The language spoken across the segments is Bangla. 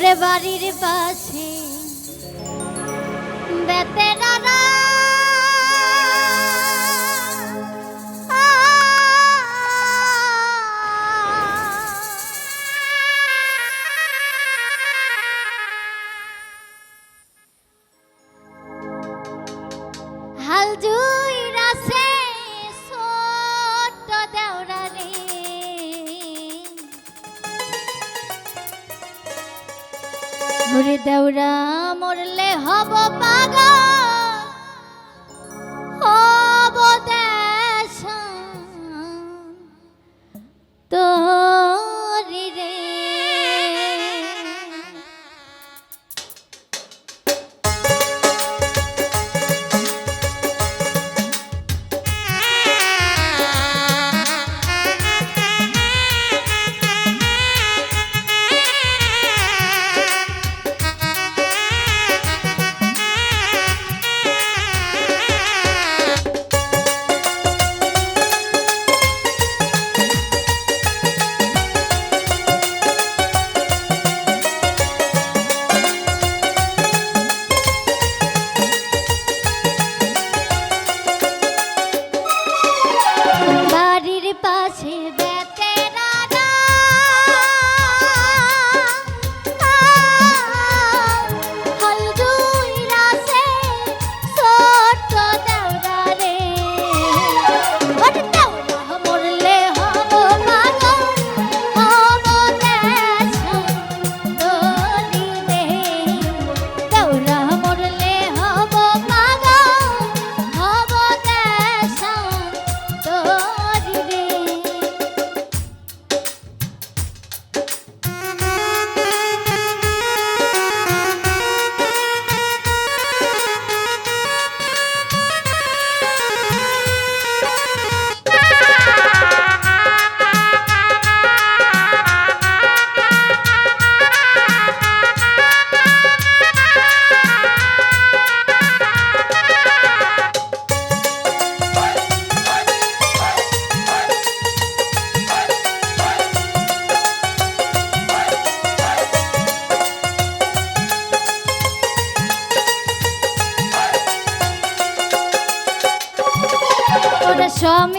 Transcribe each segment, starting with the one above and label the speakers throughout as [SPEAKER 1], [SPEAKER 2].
[SPEAKER 1] ওরে বাড়ির পাশে বেতেরারা রাসে দেওরা মরলে হব পাগল। Yo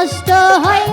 [SPEAKER 1] নষ্ট হয়